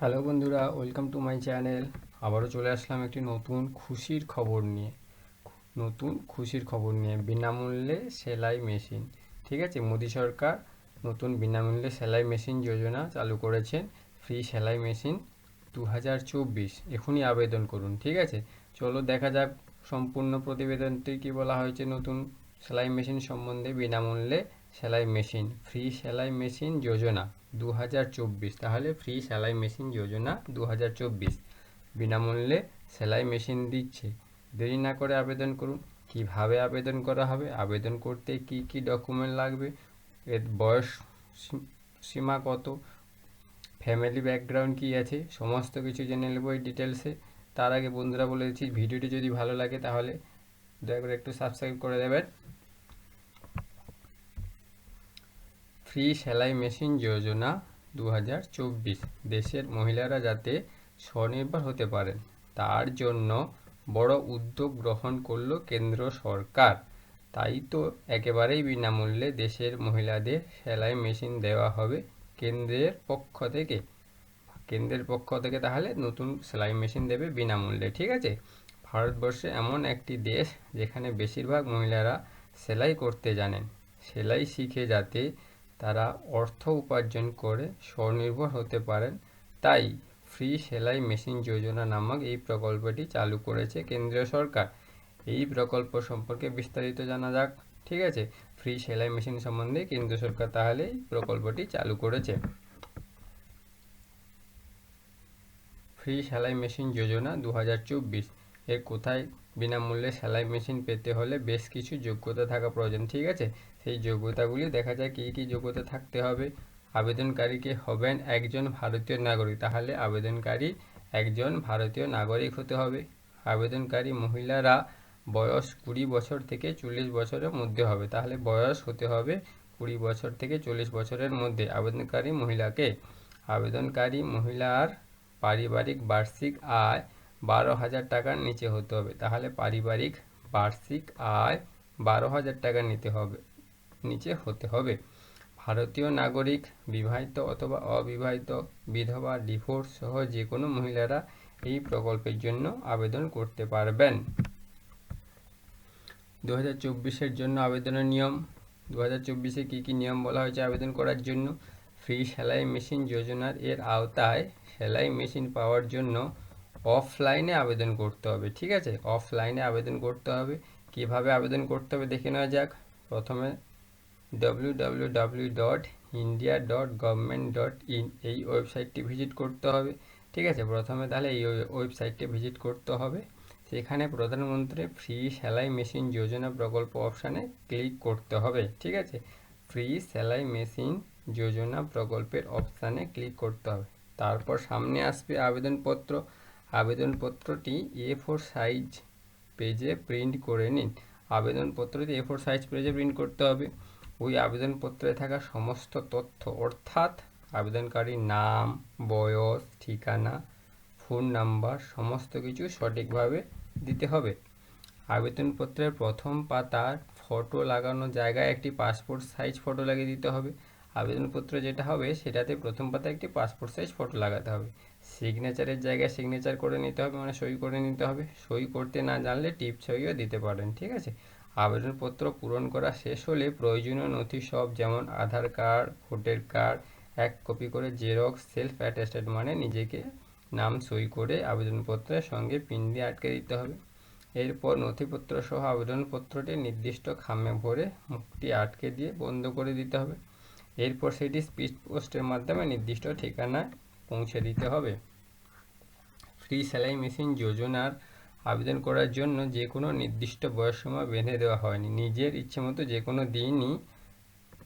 Hello বন্ধুরা, welcome to my channel. আবারও চলে আসলাম একটি নতুন খুশির খবর নিয়ে। নতুন খুশির খবর নিয়ে, বিনামূল্যে সেলাই মেশিন। ঠিক আছে, মোদি সরকার নতুন বিনামূল্যে সেলাই মেশিন যোজনা চালু করেছেন। ফ্রি সেলাই মেশিন দু হাজার চব্বিশ। এখনই আবেদন করুন, ঠিক আছে? চলো দেখা যাক সম্পূর্ণ প্রতিবেদনটি কী বলা হয়েছে নতুন সেলাই মেশিন সম্বন্ধে বিনামূল্যে। সেলাই মেশিন, ফ্রি সেলাই মেশিন যোজনা দু হাজার চব্বিশ। তাহলে ফ্রি সেলাই মেশিন যোজনা দু হাজার চব্বিশ। বিনামূল্যে সেলাই মেশিন দিচ্ছে। দেরি না করে আবেদন করুন। কীভাবে আবেদন করা হবে? আবেদন করতে কি কি ডকুমেন্ট লাগবে? এর বয়স সীমা কত? ফ্যামিলি ব্যাকগ্রাউন্ড কী আছে? সমস্ত কিছু জেনে নেব এই ডিটেলসে তার আগে বন্ধুরা বলে দিচ্ছি, ভিডিওটি যদি ভালো লাগে তাহলে দয়া করে একটু সাবস্ক্রাইব করে দেবেন। ফ্রি সেলাই মেশিন যোজনা দু হাজার চব্বিশ। দেশের মহিলারা যাতে স্বনির্ভর হতে পারেন, তার জন্য বড় উদ্যোগ গ্রহণ করল কেন্দ্র সরকার। তাই তো একেবারেই বিনামূল্যে দেশের মহিলাদের সেলাই মেশিন দেওয়া হবে কেন্দ্রের পক্ষ থেকে। কেন্দ্রের পক্ষ থেকে তাহলে নতুন সেলাই মেশিন দেবে বিনামূল্যে, ঠিক আছে? ভারতবর্ষে এমন একটি দেশ যেখানে বেশিরভাগ মহিলারা সেলাই করতে জানেন। সেলাই শিখে যাতে তারা অর্থ উপার্জন করে স্বনির্ভর হতে পারেন। তাই ফ্রি সেলাই মেশিন যোজনা নামক এই প্রকল্পটি চালু করেছে কেন্দ্রীয় সরকার। এই প্রকল্প সম্পর্কে বিস্তারিত জানা যাক। ঠিক আছে, ফ্রি সেলাই মেশিন সম্বন্ধে কেন্দ্র সরকার তাহলে এই প্রকল্পটি চালু করেছে। ফ্রি সেলাই মেশিন যোজনা দুহাজার চব্বিশ এর কোথায় বিনামূল্যে সেলাই মেশিন পেতে হলে বেশ কিছু যোগ্যতা থাকা প্রয়োজন, ঠিক আছে? সেই যোগ্যতাগুলি দেখা যায় কী কী যোগ্যতা থাকতে হবে। আবেদনকারীকে হবেন একজন ভারতীয় নাগরিক, তাহলে আবেদনকারী একজন ভারতীয় নাগরিক হতে হবে। আবেদনকারী মহিলারা বয়স কুড়ি বছর থেকে চল্লিশ বছরের মধ্যে হবে, তাহলে বয়স হতে হবে কুড়ি বছর থেকে চল্লিশ বছরের মধ্যে। আবেদনকারী মহিলাকে, আবেদনকারী মহিলার পারিবারিক বার্ষিক আয় বারো হাজার টাকার নিচে হতে হবে। তাহলে পারিবারিক, বার্ষিক আয় বারো হাজার টাকার নিতে হবে, নিচে হতে হবে। ভারতীয় নাগরিক, বিবাহিত অথবা অবিবাহিত, বিধবা, ডিভোর্স সহ যে কোনো মহিলারা এই প্রকল্পের জন্য আবেদন করতে পারবেন। দু হাজার জন্য আবেদনের নিয়ম। দু হাজার চব্বিশে কী কী নিয়ম বলা হয়েছে আবেদন করার জন্য? ফ্রি সেলাই মেশিন যোজনার এর আওতায় সেলাই মেশিন পাওয়ার জন্য অফলাইনে আবেদন করতে হবে, ঠিক আছে? অফলাইনে আবেদন করতে হবে। কীভাবে আবেদন করতে হবে দেখে নেওয়া যাক। প্রথমে W W dot India dot government dot in এই ওয়েবসাইটটি ভিজিট করতে হবে, ঠিক আছে? প্রথমে তাহলে এই ওয়েবসাইটটি ভিজিট করতে হবে। সেখানে প্রধানমন্ত্রী ফ্রি সেলাই মেশিন যোজনা প্রকল্প অপশানে ক্লিক করতে হবে, ঠিক আছে? ফ্রি সেলাই মেশিন যোজনা প্রকল্পের অপশানে ক্লিক করতে হবে। তারপর সামনে আসবে আবেদনপত্র। আবেদনপত্রটি এ ফোর সাইজ পেজে প্রিন্ট করে নিন। আবেদনপত্রটি এ ফোর সাইজ পেজে প্রিন্ট করতে হবে। ওই আবেদনপত্রে থাকা সমস্ত তথ্য, অর্থাৎ আবেদনকারীর নাম, বয়স, ঠিকানা ফোন নাম্বার সমস্ত কিছু সঠিকভাবে দিতে হবে। আবেদনপত্রের প্রথম পাতার ফটো লাগানো জায়গায় একটি পাসপোর্ট সাইজ ফটো লাগিয়ে দিতে হবে। আবেদনপত্র যেটা হবে, সেটাতে প্রথম পাতায় একটি পাসপোর্ট সাইজ ফটো লাগাতে হবে। সিগনেচারের জায়গায় সিগনেচার করে নিতে হবে মানে সই করে নিতে হবে। সই করতে না জানলে টিপ সইও দিতে পারেন, ঠিক আছে? আবেদনপত্র পূরণ করা শেষ হলে প্রয়োজনীয় নথি সব, যেমন আধার কার্ড, ভোটার কার্ড, এক কপি করে জেরক্স সেলফ অ্যাটেস্টেড মানে নিজেকে নাম সই করে আবেদনপত্রের সঙ্গে পিন দিয়ে আটকে দিতে হবে। এরপর নথিপত্র সহ আবেদনপত্রটি নির্দিষ্ট খামে ভরে মুখটি আটকে দিয়ে বন্ধ করে দিতে হবে। এরপর সেটি স্পিড পোস্টের মাধ্যমে নির্দিষ্ট ঠিকানায় পৌঁছে দিতে হবে। ফ্রি সেলাই মেশিন যোজনার আবেদন করার জন্য যে কোনো নির্দিষ্ট বয়সসীমা বেঁধে দেওয়া হয়নি। নিজের ইচ্ছে মতো যে কোনো দিনই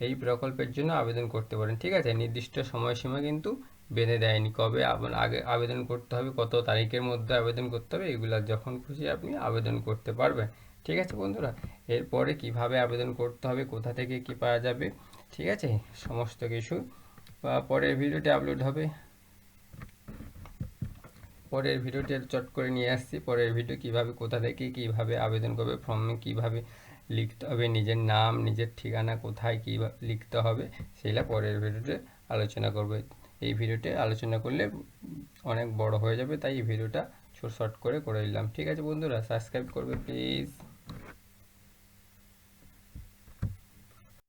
এই প্রকল্পের জন্য আবেদন করতে পারেন। ঠিক আছে, নির্দিষ্ট সময়সীমা কিন্তু বেঁধে দেয়নি। কবে আগে আবেদন করতে হবে, কত তারিখের মধ্যে আবেদন করতে হবে, এগুলো যখন খুশি আপনি আবেদন করতে পারবেন। ঠিক আছে বন্ধুরা, এরপরে কীভাবে আবেদন করতে হবে, কোথা থেকে কি পাওয়া যাবে, ঠিক আছে, সমস্ত কিছু পরের ভিডিওটি আপলোড হবে। পরের ভিডিওটি চট করে নিয়ে আসছি। পরের ভিডিও কীভাবে, কোথা থেকে, কীভাবে আবেদন করবে ফর্মে কীভাবে লিখতে হবে, নিজের নাম, নিজের ঠিকানা কোথায়, কী লিখতে হবে সেটা পরের ভিডিওতে আলোচনা করবে। এই ভিডিওতে আলোচনা করলে অনেক বড় হয়ে যাবে, তাই এই ভিডিওটা ছোট, শর্ট করে করে দিলাম ঠিক আছে বন্ধুরা সাবস্ক্রাইব করবে প্লিজ